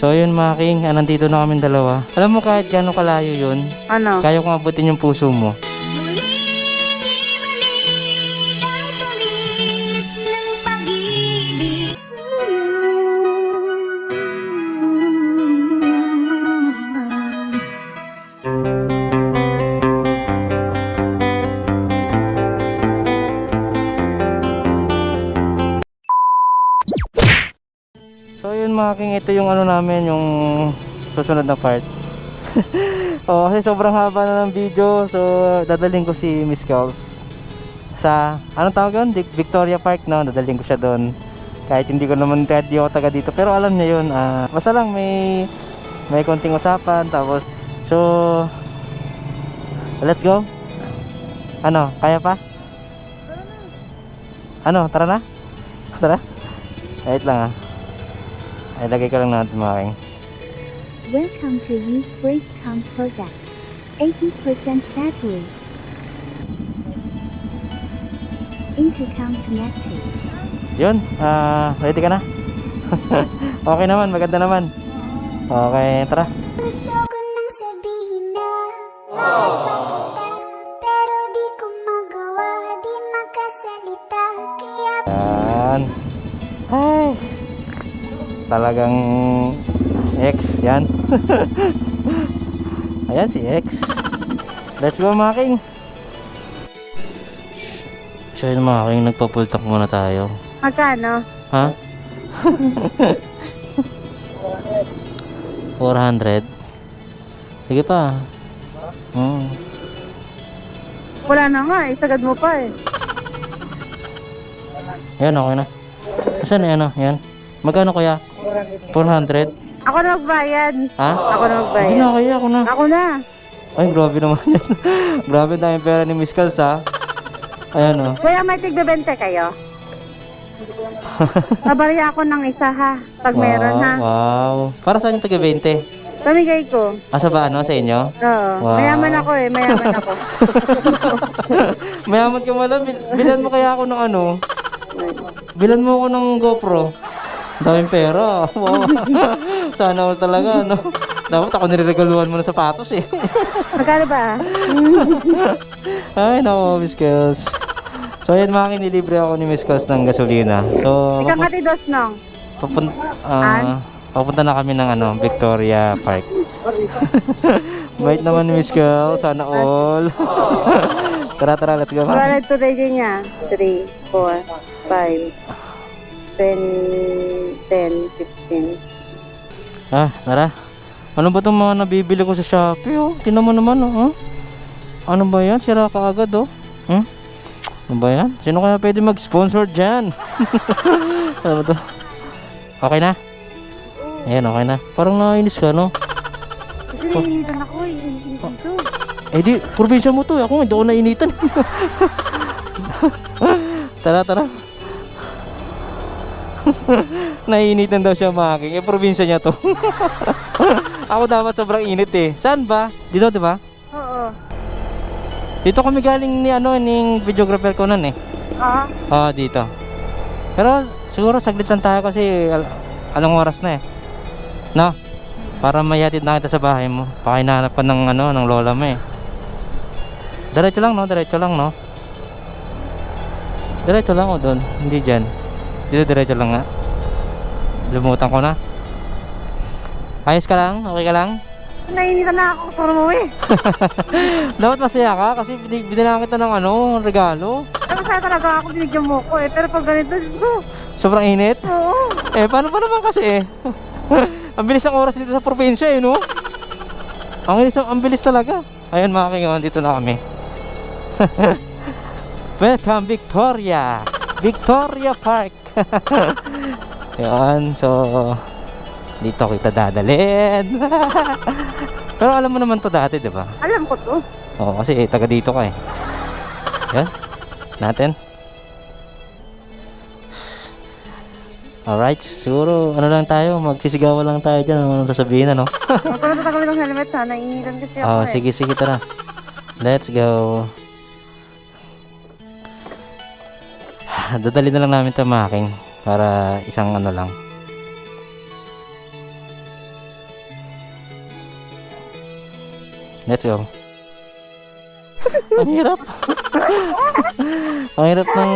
So yun mga king, ah, nandito na kami dalawa. Alam mo kahit gano'ng kalayo yun, Ano? kaya kong abutin yung puso mo. So yun mga king, ito yung ano namin, yung susunod na part. oh, kasi sobrang haba na ng video, so dadaling ko si Miss Girls sa, anong tawag yun? Vic- Victoria Park, no? Dadaling ko siya doon. Kahit hindi ko naman, kahit di ako taga dito. Pero alam niya yun, ah, basta lang may, may konting usapan, tapos, so, let's go. Ano, kaya pa? Ano, tara na? Tara? Wait lang ah. Ay, lagay ko lang natin mga king. Welcome to Youth Break Time Product. 80% battery. Intercom connected. Yun, ah, ready ka na? okay naman, maganda naman. Okay, tara. Gusto ko nang sabihin na mahal Talagang X, yan. Ayan si X. Let's go mga king. So yun mga king, nagpapultak muna tayo. Magkano? Ha? 400. Sige pa. Hmm. Wala na nga eh. Sagad mo pa eh. Yan, okay na. Saan yan, oh? Yan. Magkano kaya? 400? Ako na magbayad. Ha? Ako na Hindi magbayad. na, kaya ako na. Ako na. Ay, grabe naman yan. grabe dami pera ni Miss Kals, ha? Ayan, oh. Kuya, may 20 kayo? Babariya ako ng isa ha. Pag meron ha. Wow. Para saan yung taga 20? Pamigay ko. Asa ba, ano? Sa inyo? Oo. Wow. Mayaman ako eh. Mayaman ako. Mayaman ka. Bil- bilan mo kaya ako ng ano? Bilan mo ako ng GoPro. Daming pera. Wow. Sana all talaga, no? Dapat ako niregaluhan mo ng sapatos, eh. Magkano ba? Ay, nako, Miss Kels. So, ayan mga kinilibre ako ni Miss Kels ng gasolina. So, Ikaw kati dos nong. Papun ah, papunta na kami ng ano, Victoria Park. Bait naman ni Miss Girl, sana all. tara, tara, let's go. Valid today din niya. 3, 4, 5, 10, 10, 15. Ah, tara. Ano ba itong mga nabibili ko sa Shopee, oh? Tinan mo naman, oh. oh. Ano ba yan? Sira ka agad, oh. Hmm? Ano ba yan? Sino kaya pwede mag-sponsor dyan? ano ba to? Okay na? Ayan, okay na. Parang nainis ka, no? Kasi nahihilitan ako eh. Ko. Eh di, probinsya mo to. eh. Ako hindi ako nainitan. tara, tara. Nainitan daw siya mga king. Eh, probinsya niya to. ako dapat sobrang init eh. Saan ba? Dito, di ba? Oo. Dito kami galing ni ano, ning videographer ko nun eh. Oo. Ah, dito. Pero siguro saglit lang tayo kasi al- anong oras na eh. No? Para mayatid na kita sa bahay mo. Pakinahanap ka ng ano, ng lola mo eh. Diretso lang no, diretso lang no. Diretso lang o doon, hindi diyan. Dito diretso lang nga. Lumutan ko na. Ayos ka lang? Okay ka lang? Nahihilitan na ako sa mo eh. Dapat masaya ka kasi bin- binigyan kita ng ano, regalo. Masaya talaga ako binigyan mo ko eh. Pero pag ganito. Sobrang init. Oo. Eh, paano pa naman kasi eh? ang bilis ng oras dito sa probinsya eh, no? Ang bilis, ang bilis talaga. Ayun mga kingawan, dito na kami. Welcome Victoria! Victoria Park! Yan, so dito kita dadalhin. Pero alam mo naman to dati, di ba? Alam ko to. Oo, kasi eh, taga dito ka eh. Yan, natin. Alright, siguro ano lang tayo, magsisigawan lang tayo dyan, ano sasabihin ano. Ko na tatanggalin ng helmet ha. Nahihilitan kasi ako Oh, eh. sige, sige, tara. Let's go. dadali na lang namin tamakin para isang ano lang. Let's go. Ang hirap. Ang hirap ng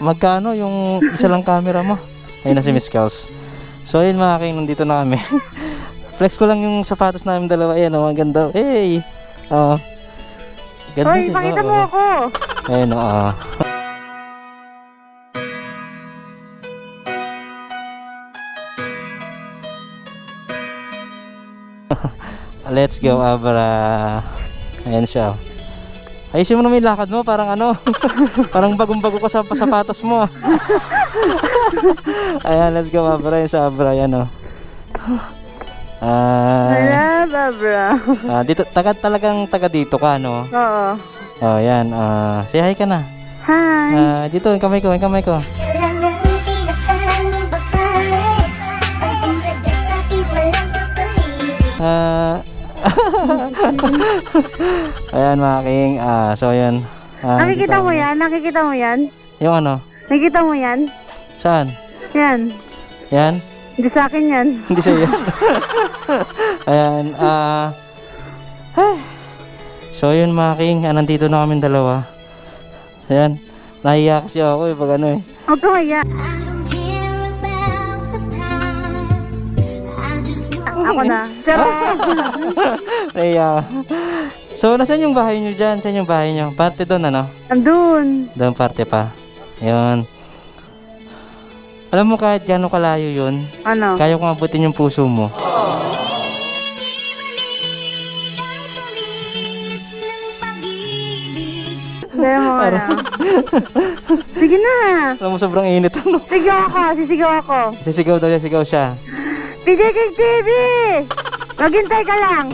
magkano yung isa lang camera mo. Ayun na si Miss Kels. So ayun mga king nandito na kami. Flex ko lang yung sapatos namin dalawa. Ayan o oh, ang ganda. Hey! Oh. Ganda, Oy, diba? pakita mo oh. ako. Ayun, oo. Uh, Let's go, Abra. Ayan siya. Ayusin mo naman yung lakad mo, parang ano, parang bagong-bago ka sa sapatos mo. Ayan, let's go, Abra. Yan sa Abra, yan o. Ah, Wala, Babra. ah, dito, taga, talagang taga dito ka, no? Oo. Oh, yan. Ah, say hi ka na. Hi. Ah, dito, yung kamay ko, yung kamay ko. Ah. Ayan mga king. Ah, so ayan. Ah, Nakikita mo yan? Nakikita mo yan? Yung ano? Nakikita mo yan? Saan? Yan. Yan? Hindi sa akin yan. Hindi sa'yo. ayan. Ah. ay. so yun mga king. Ah, nandito na kami dalawa. Ayan. Nahiya kasi ako eh pag ano eh. Huwag ka maya. Ako na. Pero, Nahiya ako. So, nasan yung bahay nyo dyan? Saan yung bahay nyo? Parte doon ano? andun. Doon parte pa. Ayun. Alam mo kahit gano'ng kalayo yun, Ano? kaya kong abutin yung puso mo. Kaya mo ano. Sige na. Alam mo sobrang init ano. Sigaw ako. Sisigaw ako. Sisigaw daw siya, sigaw siya. PJ King TV! Maghintay ka lang.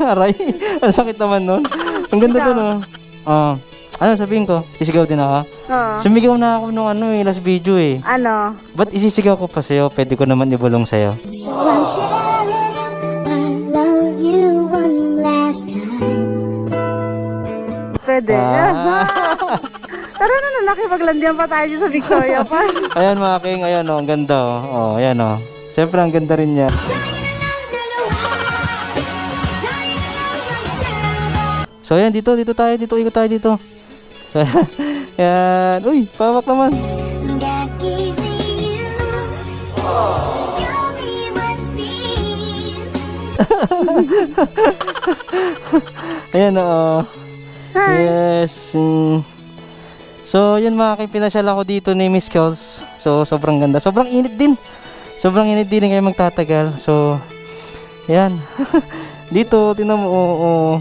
Aray, ang sakit naman nun. Ang ganda doon oh. Ah, ano sabihin ko? Sisigaw din ako. Oo. Sumigaw na ako nung ano eh, last video eh. Ano? Ba't isisigaw ko pa sa'yo? Pwede ko naman ibulong sa'yo. So I'm Pwede. Ah. Tara na na, nakipaglandian pa tayo sa Victoria Park. Ayan mga king, ayan oh, ang ganda oh. Oh, ayan oh. Siyempre ang ganda rin niya. So ayan, dito, dito tayo, dito, ikot tayo dito. So, ayan, uy, pawak naman. God giving you Yes. So, yun mga king, pinasyal ako dito ni Miss Kels. So, sobrang ganda. Sobrang init din. Sobrang init din kayo magtatagal. So, ayan. dito, tinan mo, oo, oo.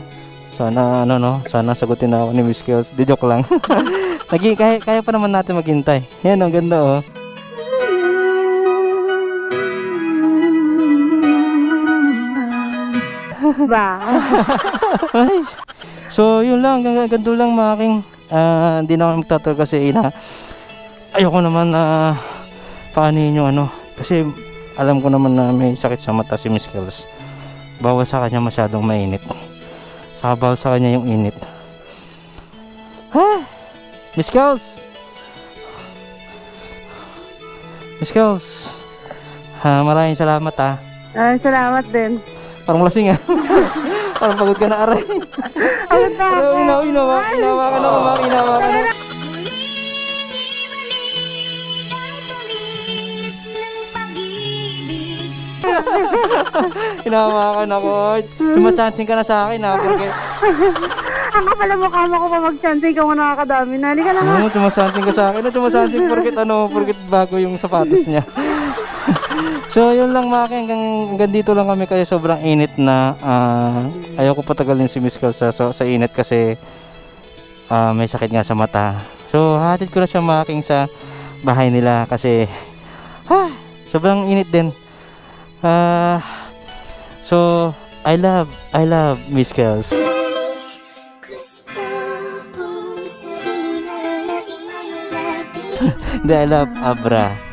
Sana, ano, no? Sana sagutin na ako ni Miss Kels. Di joke lang. Nagi, kaya, kaya pa naman natin maghintay. Ayan, ang ganda, oh. Ba? So, yun lang. Ganito lang mga king. Ah, Hindi na ako magtatal kasi na ayoko naman na paanin yung ano. Kasi alam ko naman na may sakit sa mata si Miss Kels. Bawal sa kanya masyadong mainit. Saka bawal sa kanya yung init. Ha? Miss Kels! Miss Kels! Ha, maraming salamat ha. Ah, salamat din. Parang lasing ah. Parang pagod ka na aray. Pagod na ako. inaw, inawa, inawa ka na, inawa, inawa ka na. Hinawakan ako. Sumatsansing ka na sa akin ha. Porque, Ang kapal ang mukha mo ko pa mag-chance. Ikaw nga nakakadami na. Halika na nga. ano, sumasansing ka sa akin. Sumasansing porkit ano, porkit bago yung sapatos niya. So, yun lang mga king. Hanggang, hanggang dito lang kami kasi sobrang init na. ah, ayoko patagalin si Miss Cal sa, sa, sa init kasi ah, may sakit nga sa mata. So, hatid ko na siya mga king sa bahay nila kasi ha, sobrang init din. Ah, so, I love, I love Miss Kels. Hindi, I love Abra.